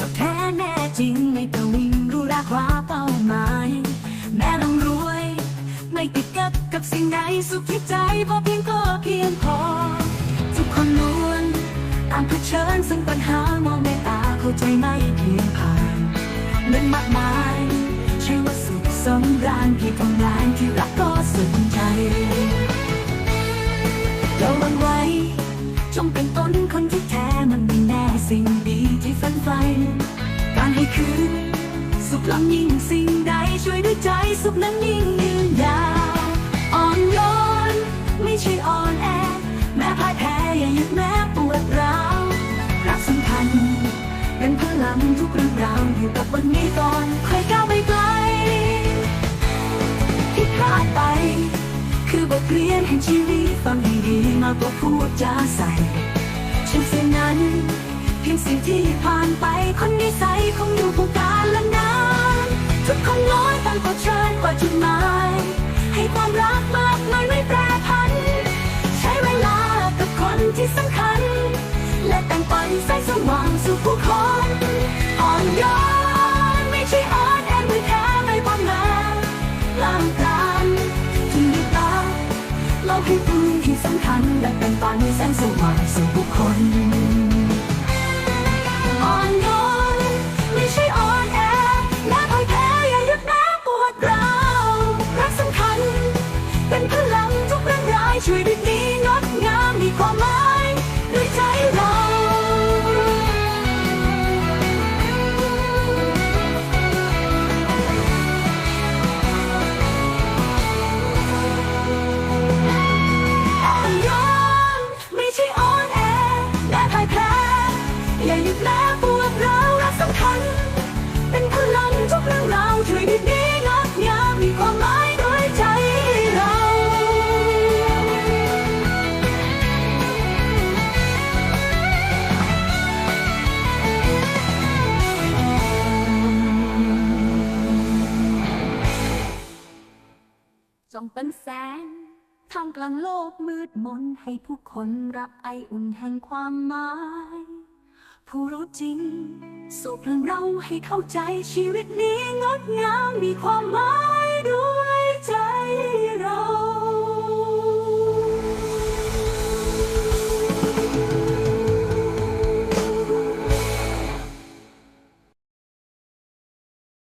สุดแท้แน่จริงไม่ต้องวิ่งรู้รักว่าเป้าหมายแม้ต้องรวย ไม่ติดกับกับสิ่งใดสุขที่ใจพอเพียงก็เพียงพอ ทุกคนล้วนต่างเผชิญซึ่งปัญหามองในตาเข้าใจไม่เพียงผ่านเงินมากมายใช่ว่าสุขสำราญที่ทำงานที่รักก็สุขใจเราบังไว้จงเป็น คืน สุขล้ำยิ่งสิ่งใดช่วยด้วยใจสุขนั้นยิ่งยืนยาวอ่อนโยนไม่ใช่อ่อนแอ แม้พ่ายแพ้อย่าหยุดแม้ปวดร้าวรักสำคัญ เป็นพลังทุกเรื่องราวอยู่กับวันนี้ก่อนค่อยก้าวไปไกลที่พลาดไป คือบทเรียนแห่งชีวิตฟังให้ดีมากกว่าพูดจาใส่ฉันเสียนั้น เพียงสิ่งที่ผ่านไปคนนิสัยคงอยู่ผู้การละนานทุกคนน้อยต่างก็เชิญกว่าจุดหมายให้ความรักมากน้อยไม่แปรผัน ใช้เวลากับคนที่สำคัญ และแต่งปันแสงสว่างสู่ผู้คนอ่อนโยนไม่ใช่อ่อนแอมือแท้ไม่ความงามล่างการที่ตาเราคือปืนที่สำคัญและแต่งปันแสงสว่าง จงเป็นแสงท่ามกลางโลกมืดมนให้ผู้คนรับไออุ่นแห่งความหมาย ผู้รู้จริง สู่พลงเราให้เข้าใจชีวิตนี้งดงามมีความหมายด้วย